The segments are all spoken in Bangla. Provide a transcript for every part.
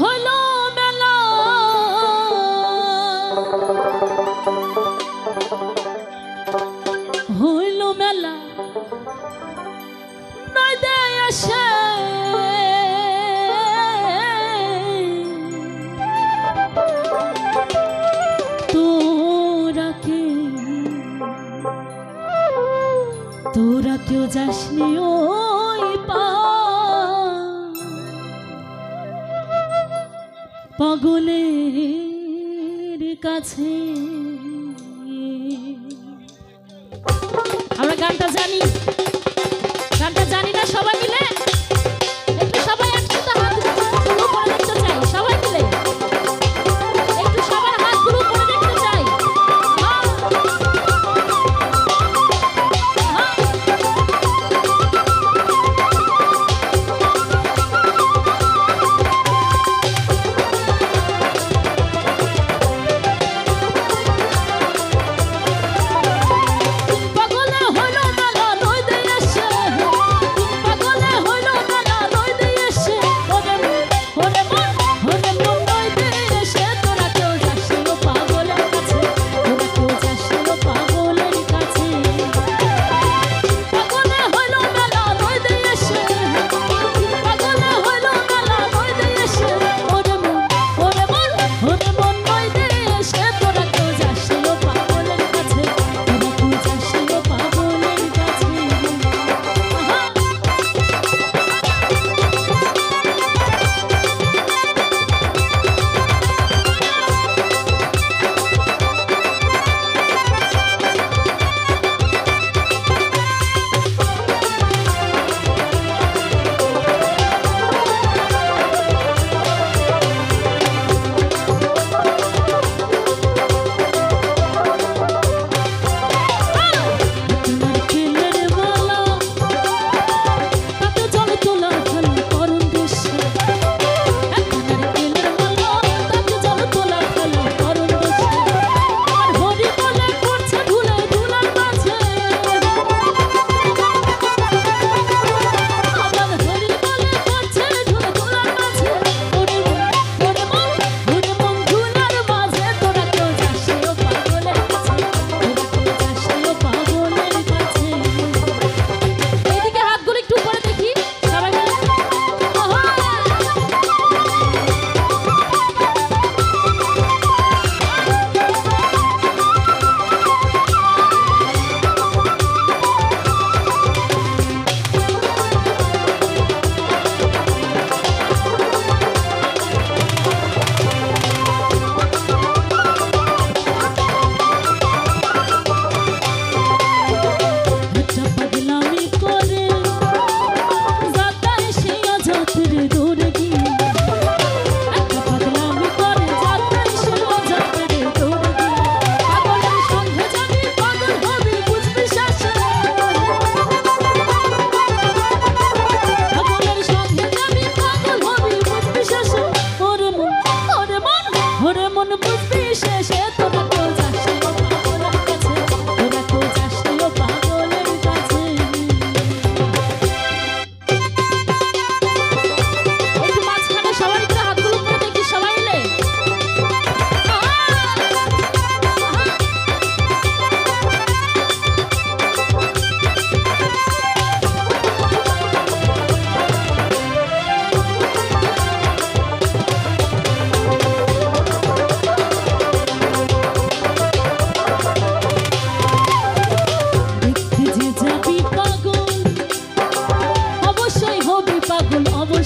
হলো মেলা এসে। তোরা তোরা কেউ যাসনি ওই পা পাগলের কাছে। আমরা গানটা জানি।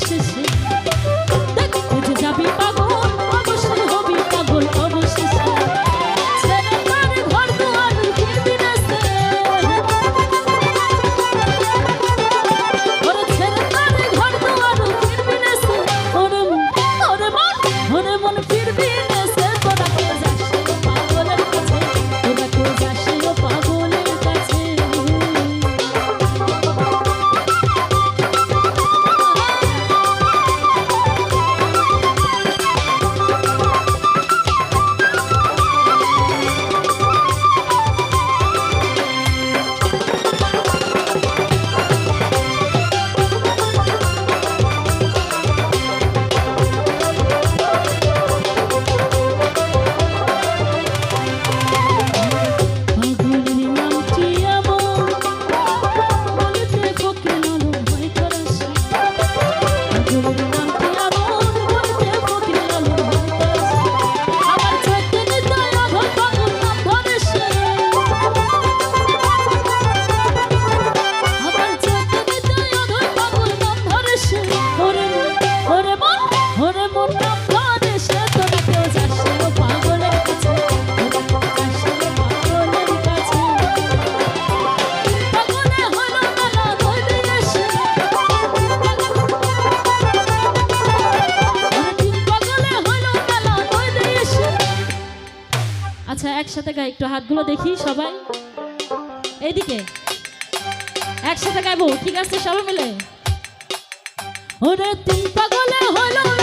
谢谢。একসাথে গাই, একটু হাতগুলো দেখি সবাই। এইদিকে। একসাথে গাইবো, ঠিক আছে সবাই মিলে? ওরে তিন পাগলে হলো